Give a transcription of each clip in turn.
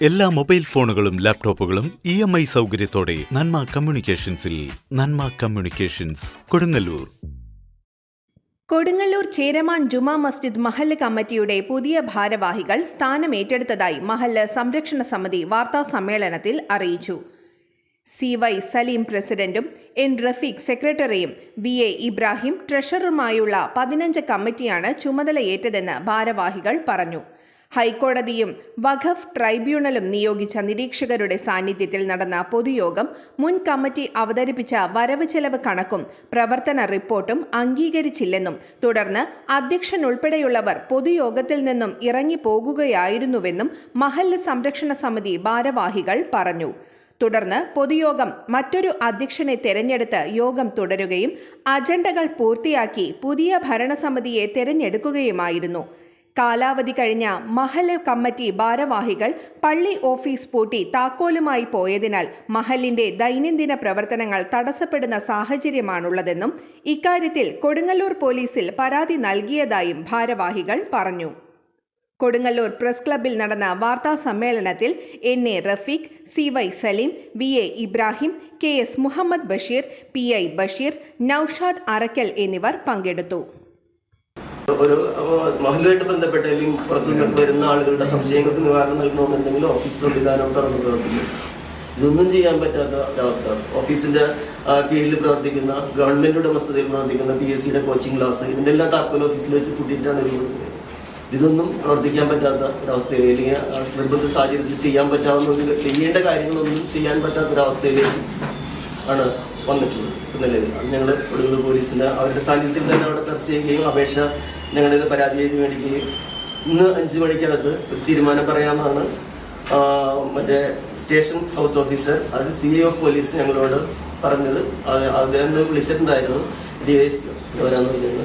എല്ലാ മൊബൈൽ ഫോണുകളും ലാപ്ടോപ്പുകളും ഇ എം ഐ സൗകര്യത്തോടെ നന്മ കമ്മ്യൂണിക്കേഷൻസിൽ നന്മ കമ്മ്യൂണിക്കേഷൻസ് കൊടുങ്ങല്ലൂർ. കൊടുങ്ങല്ലൂർ ചേരമാൻ ജുമാ മസ്ജിദ് മഹല്ല് കമ്മിറ്റിയുടെ പുതിയ ഭാരവാഹികൾ സ്ഥാനമേറ്റെടുത്തതായി മഹല്ല് സംരക്ഷണ സമിതി വാർത്താ സമ്മേളനത്തിൽ അറിയിച്ചു. സി വൈ സലീം പ്രസിഡന്റും എൻ റഫീഖ് സെക്രട്ടറിയും വി എ ഇബ്രാഹിം ട്രഷററുമായുള്ള പതിനഞ്ച് കമ്മിറ്റിയാണ് ചുമതലയേറ്റതെന്ന് ഭാരവാഹികൾ പറഞ്ഞു. ഹൈക്കോടതിയും വഖഫ് ട്രൈബ്യൂണലും നിയോഗിച്ച നിരീക്ഷകരുടെ സാന്നിധ്യത്തിൽ നടന്ന പൊതുയോഗം മുൻ കമ്മിറ്റി അവതരിപ്പിച്ച വരവ് ചെലവ് കണക്കും പ്രവർത്തന റിപ്പോർട്ടും അംഗീകരിച്ചില്ലെന്നും തുടർന്ന് അധ്യക്ഷൻ ഉൾപ്പെടെയുള്ളവർ പൊതുയോഗത്തിൽ നിന്നും ഇറങ്ങിപ്പോകുകയായിരുന്നുവെന്നും മഹല്ല് സംരക്ഷണ സമിതി ഭാരവാഹികൾ പറഞ്ഞു. തുടർന്ന് പൊതുയോഗം മറ്റൊരു അധ്യക്ഷനെ തെരഞ്ഞെടുത്ത് യോഗം തുടരുകയും അജണ്ടകൾ പൂർത്തിയാക്കി പുതിയ ഭരണസമിതിയെ തെരഞ്ഞെടുക്കുകയുമായിരുന്നു. കാലാവധി കഴിഞ്ഞ മഹൽ കമ്മിറ്റി ഭാരവാഹികൾ പള്ളി ഓഫീസ് പൂട്ടി താക്കോലുമായി പോയതിനാൽ മഹലിന്റെ ദൈനംദിന പ്രവർത്തനങ്ങൾ തടസ്സപ്പെടുന്ന സാഹചര്യമാണുള്ളതെന്നും ഇക്കാര്യത്തിൽ കൊടുങ്ങല്ലൂർ പോലീസിൽ പരാതി നൽകിയതായും ഭാരവാഹികൾ പറഞ്ഞു. കൊടുങ്ങല്ലൂർ പ്രസ് ക്ലബ്ബിൽ നടന്ന വാർത്താ സമ്മേളനത്തിൽ N A Rafeeq C Y Saleem V A Ibrahim K S Muhammad Basheer P I Basheer Naushad Arakkal എന്നിവർ പങ്കെടുത്തു. ഒരു മഹലുമായിട്ട് ബന്ധപ്പെട്ട അല്ലെങ്കിൽ പുറത്തു നിന്നൊക്കെ വരുന്ന ആളുകളുടെ സംശയങ്ങൾക്ക് നിവാരണം നൽകണമെന്നുണ്ടെങ്കിൽ ഓഫീസ് സംവിധാനം തുറന്നു പ്രവർത്തിക്കും. ഇതൊന്നും ചെയ്യാൻ പറ്റാത്ത ഒരവസ്ഥ. ഓഫീസിന്റെ കീഴിൽ പ്രവർത്തിക്കുന്ന ഗവൺമെന്റ് ഉടമസ്ഥതയിൽ പ്രവർത്തിക്കുന്ന പി എസ് സിയുടെ കോച്ചിങ് ക്ലാസ് ഇതിന്റെ എല്ലാം താക്കോൽ ഓഫീസിൽ വെച്ച് കൂട്ടിയിട്ടാണ് ഇത് കൊടുക്കുന്നത്. ഇതൊന്നും പ്രവർത്തിക്കാൻ പറ്റാത്ത ഒരവസ്ഥയിൽ അല്ലെങ്കിൽ നിർബന്ധ സാഹചര്യത്തിൽ ചെയ്യാൻ പറ്റാവുന്ന ചെയ്യേണ്ട കാര്യങ്ങളൊന്നും ചെയ്യാൻ പറ്റാത്ത ഒരവസ്ഥയിലേക്ക് ആണ് വന്നിട്ടുള്ളത്. നിലവിൽ അത് ഞങ്ങൾ ഒടുവിൽ പോലീസിന്റെ അവരുടെ സാന്നിധ്യത്തിൽ തന്നെ അവിടെ ചർച്ച ചെയ്യുകയും അപേക്ഷ ഞങ്ങളിത് പരാതി ചെയ്ത് മേടിക്കുകയും ഇന്ന് അഞ്ച് മണിക്കകത്ത് ഒരു തീരുമാനം പറയാമെന്നാണ് മറ്റേ സ്റ്റേഷൻ ഹൗസ് ഓഫീസർ അത് സി എ ഓഫ് പോലീസ് ഞങ്ങളോട് പറഞ്ഞത്. അദ്ദേഹം വിളിച്ചിട്ടുണ്ടായിരുന്നു. ഡി എസ് പി എവരാന്ന് പറഞ്ഞത്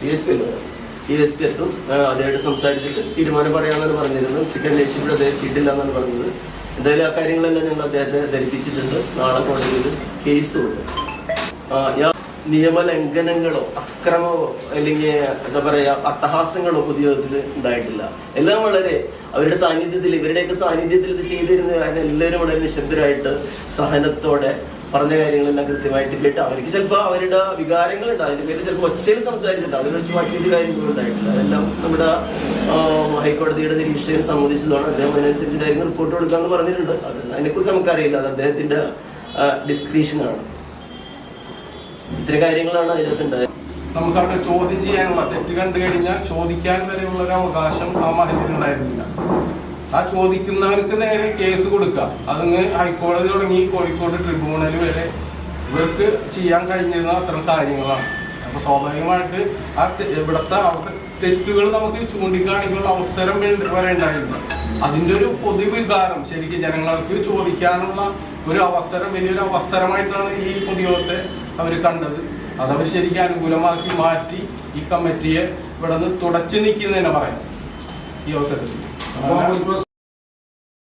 D S P D S P എത്തും അദ്ദേഹമായിട്ട് സംസാരിച്ചിട്ട് തീരുമാനം പറയാമെന്നാണ് പറഞ്ഞിരുന്നത്. ചിക്കൻ അന്വേഷിച്ചപ്പോൾ അദ്ദേഹം കിട്ടില്ല എന്നാണ് പറഞ്ഞത്. എന്തായാലും ആ കാര്യങ്ങളെല്ലാം ഞങ്ങൾ അദ്ദേഹത്തെ ധരിപ്പിച്ചിട്ടുണ്ട്. നാളെ കോടതിയിൽ ഉണ്ട്. യാ- നിയമലംഘനങ്ങളോ അക്രമമോ അല്ലെങ്കിൽ എന്താ പറയാ അട്ടഹാസങ്ങളോ പൊതുയോഗത്തിൽ ഉണ്ടായിട്ടില്ല. എല്ലാം വളരെ അവരുടെ സാന്നിധ്യത്തിൽ ഇവരുടെയൊക്കെ സാന്നിധ്യത്തിൽ ഇത് ചെയ്തിരുന്ന എല്ലാവരും വളരെ നിശബ്ദരായിട്ട് സഹനത്തോടെ പറഞ്ഞ കാര്യങ്ങളെല്ലാം കൃത്യമായിട്ട് കേട്ട് അവർക്ക് ചിലപ്പോൾ അവരുടെ വികാരങ്ങളുണ്ട് അതിന്റെ പേരിൽ ചിലപ്പോൾ ഒച്ചയിൽ സംസാരിച്ചിട്ട് അതിനെ വെച്ച് ബാക്കിയൊരു കാര്യങ്ങളും ഉണ്ടായിട്ടില്ല. അതെല്ലാം നമ്മുടെ ഹൈക്കോടതിയുടെ നിരീക്ഷകൻ സമ്മതിച്ചതാണ് അദ്ദേഹം അതിനനുസരിച്ച് കാര്യങ്ങൾ റിപ്പോർട്ട് കൊടുക്കാമെന്ന് പറഞ്ഞിട്ടുണ്ട്. അത് അതിനെക്കുറിച്ച് നമുക്കറിയില്ല. അത് അദ്ദേഹത്തിന്റെ ഡിസ്ക്രീഷനാണ് ഇത്തരം കാര്യങ്ങളാണ് അതിനകത്ത് ഉണ്ടായത് നമുക്ക് അവിടെ ചോദ്യം ചെയ്യാനുള്ള തെറ്റ് കണ്ടു കഴിഞ്ഞാൽ ചോദിക്കാൻ വരെയുള്ള ഒരു അവകാശം ആ മഹലിൽ ഉണ്ടായിരുന്നില്ല. ആ ചോദിക്കുന്നവർക്ക് നേരെ കേസ് കൊടുക്കുക അതങ്ങ് ഹൈക്കോടതി തുടങ്ങി കോഴിക്കോട് ട്രിബ്യൂണൽ വരെ ഇവർക്ക് ചെയ്യാൻ കഴിഞ്ഞിരുന്ന അത്തരം കാര്യങ്ങളാണ്. അപ്പൊ സ്വാഭാവികമായിട്ട് ആ ഇവിടുത്തെ അവിടുത്തെ തെറ്റുകൾ നമുക്ക് ചൂണ്ടിക്കാണിക്കാനുള്ള അവസരം വരെ ഉണ്ടായിരുന്നു അതിന്റെ ഒരു പൊതുവികാരം ശരിക്കും ജനങ്ങൾക്ക് ചോദിക്കാനുള്ള ഒരു അവസരം വലിയൊരു അവസരമായിട്ടാണ് ഈ പൊതുയോഗത്തെ അവർ കണ്ടത്. അതവർ ശരിക്കും അനുകൂലമാക്കി മാറ്റി ഈ കമ്മിറ്റിയെ ഇവിടെ നിന്ന് തുടച്ചു നിൽക്കുന്നതിനെ പറയാം. ഈ അവസരത്തിൽ. അപ്പോൾ